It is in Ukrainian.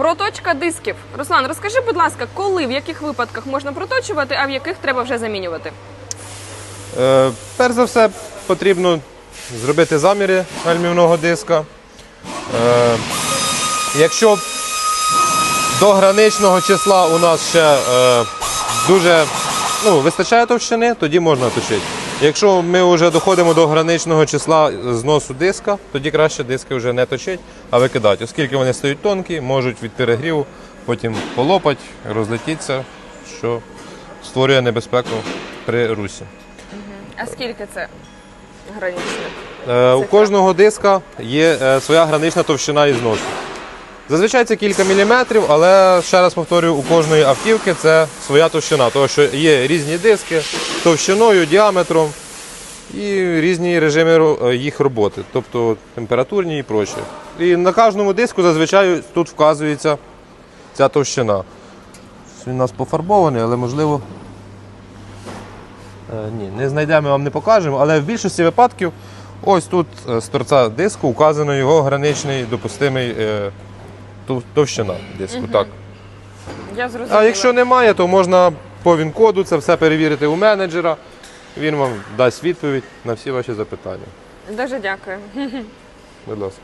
Проточка дисків. Руслан, розкажи, будь ласка, коли, в яких випадках можна проточувати, а в яких треба вже замінювати? Е, перш за все, потрібно зробити заміри гальмівного диска. Е, якщо до граничного числа у нас ще е, дуже ну, вистачає товщини, тоді можна точити. Якщо ми вже доходимо до граничного числа зносу диска, тоді краще диски вже не точити, а викидати, оскільки вони стають тонкі, можуть від перегріву потім полопати, розлетітися, що створює небезпеку при русі. А скільки це гранічних? Е, У кожного диска є е, своя гранична товщина і зносу. Зазвичай це кілька міліметрів, але ще раз повторюю, у кожної автівки це своя товщина, тому що є різні диски товщиною, діаметром і різні режими е, їх роботи, тобто температурні і прочі. І на кожному диску зазвичай тут вказується ця товщина. Він у нас пофарбований, але можливо. Е, Ні, не знайдемо, вам не покажемо, але в більшості випадків ось тут е, з торця диску вказано його граничний допустимий тов- товщина диску. Так. Я зрозуміла. А якщо немає, то можна по він-коду це все перевірити у менеджера. Він вам дасть відповідь на всі ваші запитання. Дуже дякую. Будь ласка.